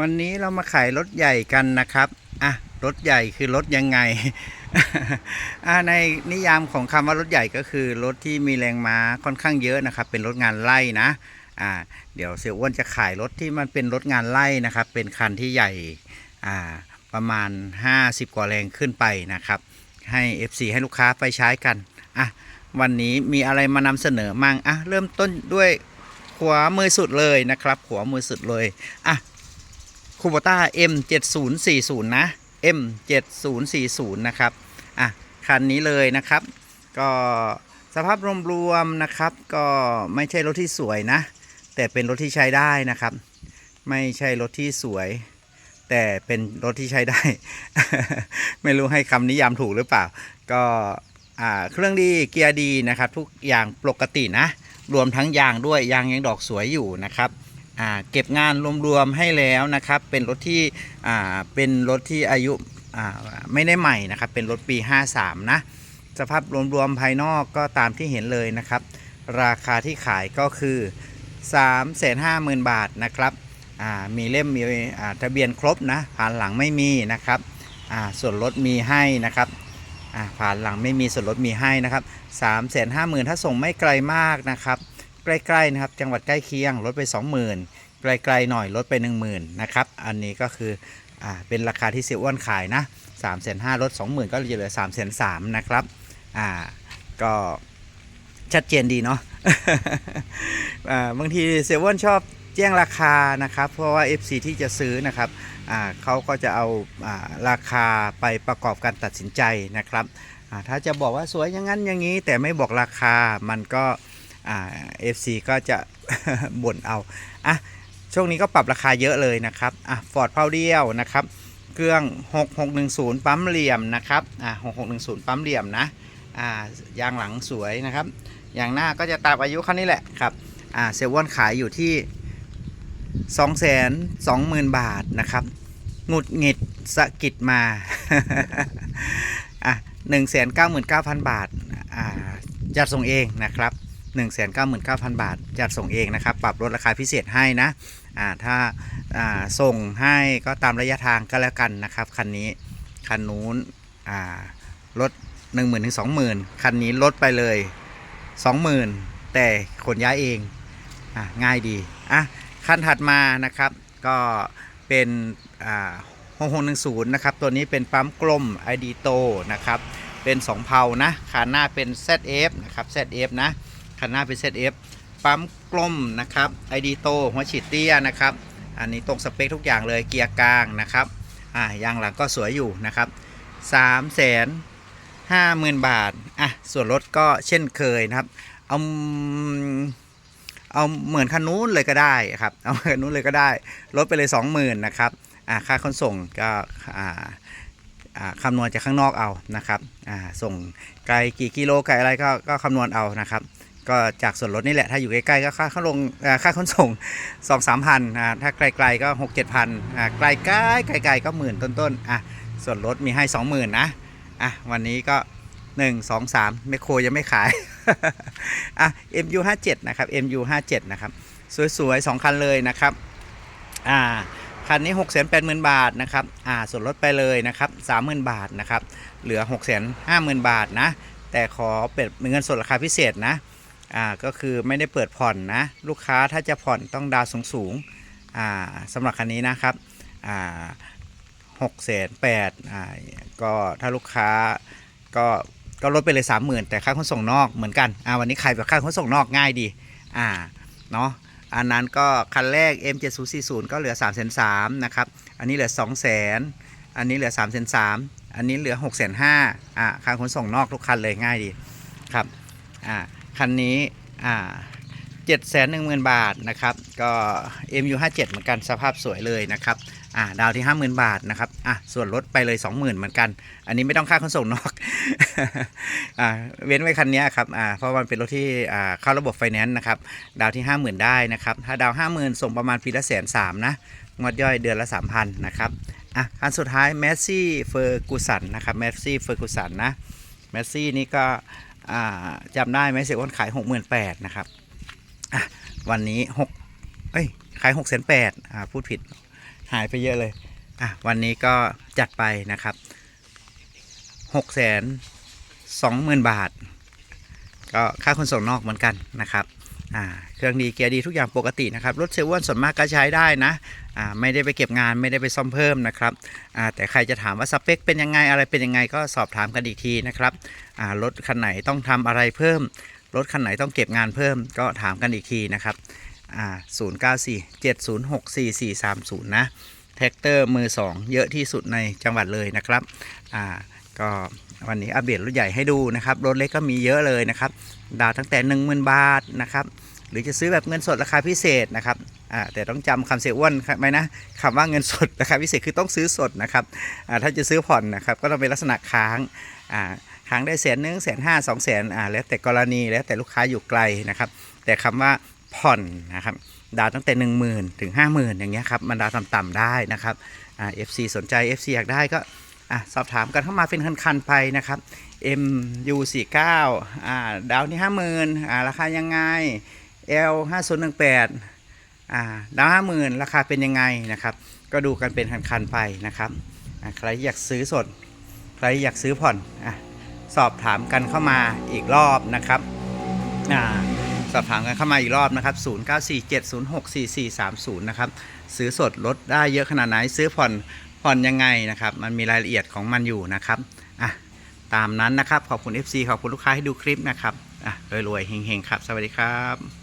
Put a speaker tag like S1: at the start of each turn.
S1: วันนี้เรามาขายรถใหญ่กันนะครับอะรถใหญ่คือรถยังไงอ่าในนิยามของคำว่ารถใหญ่ก็คือรถที่มีแรงม้าค่อนข้างเยอะนะครับ เป็นรถงานไล่นะอ่าเดี๋ยวเสียอ้วนจะขายรถที่มันเป็นรถงานไล่นะครับ เป็นคันที่ใหญ่อ่าประมาณ 50 กว่าแรงขึ้นไปนะครับ ให้ FC ให้ลูกค้าไปใช้กันอะวันนี้มีอะไรมานำเสนอมั่งอะเริ่มต้นด้วยขวามือสุดเลยนะครับขวามือสุดเลยอะ คูโบต้า M7040 นะ M7040 นะครับ อะ คันนี้เลยนะครับ ก็สภาพรวมๆนะครับ ก็ไม่ใช่รถที่สวยนะ แต่เป็นรถที่ใช้ได้นะครับ ไม่ใช่รถที่สวย แต่เป็นรถที่ใช้ได้ ไม่รู้ให้คำนิยามถูกหรือเปล่า ก็อ่าเครื่องดีเกียร์ดีนะครับ ทุกอย่างปกตินะ รวมทั้งยางด้วยยางยังดอกสวยอยู่นะครับ เก็บงานรวมๆให้แล้วนะครับ เป็นรถที่เป็นรถที่อายุไม่ได้ใหม่นะครับ เป็นรถปี 53 นะ สภาพรวมๆภายนอกก็ตามที่เห็นเลยนะครับ ราคาที่ขายก็คือ 350,000 บาทนะครับมีเล่มมีทะเบียนครบนะผ่านหลังไม่มีนะครับส่วนรถมีให้นะครับผ่านหลังไม่มีส่วนลดมีให้นะครับ350,000ถ้าส่งไม่ไกลมากนะครับ ใกล้ๆนะครับ จังหวัดใกล้เคียงลดไป 20,000 ไกลๆหน่อยลดไป 10,000นะครับอันนี้ก็คืออ่าเป็นราคาที่เสียอ้วนขายนะ3 5 0 0 0ลด20,000 ก็เหลือ3 3 0 0 0นะครับอ่าก็ชัดเจนดีเนาะอ่าบางทีเสียอ้วนชอบแจ้งราคานะครับ เพราะว่า FC ที่จะซื้อนะครับอ่าเขาก็จะเอาอ่าราคาไปประกอบการตัดสินใจนะครับอ่าถ้าจะบอกว่าสวยอย่างนั้นอย่างนี้ แต่ไม่บอกราคามันก็ อ่า FC ก็จะบ่นเอาอะช่วงนี้ก็ปรับราคาเยอะเลยนะครับอะฟอร์ดเผาเดียวนะครับ เครื่อง 6610 ปั๊มเหลี่ยมนะครับอะ6610 ปั๊มเหลี่ยมนะอ่ายางหลังสวยนะครับยางหน้าก็จะตามอายุคันนี้แหละครับอ่าเซลวอนขายอยู่ที่ 220,000 บาทนะครับหงุดหงิดสะกิดมาอะ199,000 บาทอ่าจัดส่งเองนะครับ 199,000 บาท จัดส่งเองนะครับ ปรับลดราคาพิเศษให้นะอ่าถ้าอ่าส่งให้ก็ตามระยะทางก็แล้วกันนะครับคันนี้คันนู้นอ่าลด1 0,000ถึง20,000 คันนี้ลดไปเลย 20,000 แต่ขนย้ายเองอะง่ายดีอะคันถัดมานะครับก็เป็นอ่า6610นะครับ ตัวนี้เป็นปั๊มกลม ID โตนะครับ เป็น 2 เพานะขาหน้าเป็น ZF นะครับ ZF นะ ขาหน้าเป็น ZF ปั๊มกลมนะครับ ID โตหัวฉีดเตี้ยนะครับ อันนี้ตรงสเปคทุกอย่างเลยเกียร์กลางนะครับอ่ายางหลังก็สวยอยู่นะครับ3 5 0 0 0 0บาทอะส่วนรถก็เช่นเคยนะครับ เอาเอาเหมือนคันนู้นเลยก็ได้ครับเอาคันนู้นเลยก็ได้ลดไปเลย 20,000นะครับอ่าค่าขนส่งก็อ่าอ่าคำนวณจากข้างนอกเอานะครับอ่าส่งไกลกี่กิโลไกลอะไรก็ก็คำนวณเอานะครับ ก็จากส่วนลดนี่แหละ ถ้าอยู่ใกล้ๆก็ค่าเข้าลงอ่าค่าขนส่ง2องสามพันถ้าไกลๆก็ 6 7พันอ่าไกลๆไกลๆก็หมื่นต้นๆอะส่วนลดมีให้ 20,000นะอะวันนี้ก็ 1 2 3ไมโครยังไม่ขายอะ MU 57 นะครับ MU 57 นะครับ สวยๆ 2 คันเลยนะครับอ่าคันนี้ 6 8 0 0 0 0 บาทนะครับอ่าส่วนลดไปเลยนะครับ 30,000 บาทนะครับ เหลือ 6 5 0 0 0 0 บาทนะ แต่ขอเป็นเงินสดราคาพิเศษนะ อ่าก็คือไม่ได้เปิดผ่อนนะ ลูกค้าถ้าจะผ่อนต้องดาวสูงสูงอ่าสำหรับคันนี้นะครับอ่า6 8 0 0 0อ่าก็ถ้าลูกค้าก็ก็ลดไปเลย30,000แต่ค่าขนส่งนอกเหมือนกันอ่าวันนี้ขายแบบค่าขนส่งนอกง่ายดีอ่าเนาะอันนั้นก็คันแรก M7040 ก็เหลือ3 3 0 0 0นะครับ อันนี้เหลือ2 0 0 0 0 0อันนี้เหลือ3 3 0 0 0อันนี้เหลือ 6 5 0 0 0อ่าค่าขนส่งนอกทุกคันเลยง่ายดีครับอ่า คันนี้อ่า7 1 0 0 0บาทนะครับ ก็ MU57 เหมือนกันสภาพสวยเลยนะครับอ่าดาวที่ 50,000 บาทนะครับอะส่วนลดไปเลย 20,000 เหมือนกัน อันนี้ไม่ต้องค่าขนส่งนอกอ่าเว้นไว้คันนี้ครับอ่าเพราะมันเป็นรถที่อ่าเข้าระบบไฟแนนซ์นะครับดาวที่ 50,000 ได้นะครับ ถ้าดาว 50,000 ส่งประมาณปีละแสนสามนะงวดย่อยเดือนละ 3,000 นะครับอะคันสุดท้ายแมสซี่เฟอร์กูสันนะครับแมสซี่เฟอร์กูสันนะแมสซี่นี่ก็อ จำได้ไหมเสียอ้วนขาย68,000นะครับวันนี้6เอ้ยขาย6 8 0 0 0อ่าพูดผิดหายไปเยอะเลยอะวันนี้ก็จัดไปนะครับหกแสนสองหมื่นบาท ก็ค่าขนส่งนอกเหมือนกันนะครับอ่าเครื่องดีเกียร์ดีทุกอย่างปกตินะครับ รถเซเว่นส่วนมากก็ใช้ได้นะ อ่าไม่ได้ไปเก็บงานไม่ได้ไปซ่อมเพิ่มนะครับอ่าแต่ใครจะถามว่าสเปคเป็นยังไงอะไรเป็นยังไงก็สอบถามกันอีกทีนะครับอ่ารถคันไหนต้องทำอะไรเพิ่ม รถคันไหนต้องเก็บงานเพิ่มก็ถามกันอีกทีนะครับอ่า094 706 4430 นะแท็กเตอร์มือ 2 เยอะที่สุดในจังหวัดเลยนะครับอ่าก็วันนี้อัปเดตรถใหญ่ให้ดูนะครับรถเล็กก็มีเยอะเลยนะครับ ดาวตั้งแต่ 10,000 บาทนะครับ หรือจะซื้อแบบเงินสดราคาพิเศษนะครับ อ่าแต่ต้องจำคำเสียอ้วนไหมนะคำว่าเงินสดราคาพิเศษคือต้องซื้อสดนะครับอ่าถ้าจะซื้อผ่อนนะครับก็ต้องเป็นลักษณะค้างอ่าค้างได้แสนหนึ่งแสนห้าสองแสนอ่าแล้วแต่กรณีแล้วแต่ลูกค้าอยู่ไกลนะครับ แต่คำว่าผ่อนนะครับดาวตั้งแต่ 1 0,000 ถึง 50,000 อย่างเงี้ยครับมันดาวต่ำๆได้นะครับอ่า FC สนใจ FC อยากได้ก็อะสอบถามกันเข้ามาเป็นคันๆไปนะครับ MU49 อ่าดาวที่ 50,000อ่าราคายังไง L 5018 อ่าดาว50,000ราคาเป็นยังไงนะครับ ก็ดูกันเป็นคันๆไปนะครับใครอยากซื้อสด ใครอยากซื้อผ่อนอะสอบถามกันเข้ามาอีกรอบนะครับอ่าสอบถามกันเข้ามาอีกรอบนะครับ 0947064430 นะครับ ซื้อสดลดได้เยอะขนาดไหน ซื้อผ่อนผ่อนยังไงนะครับ มันมีรายละเอียดของมันอยู่นะครับอะตามนั้นนะครับ ขอบคุณ FC ขอบคุณลูกค้าให้ดูคลิปนะครับอะรวยๆเฮงๆ ครับ สวัสดีครับ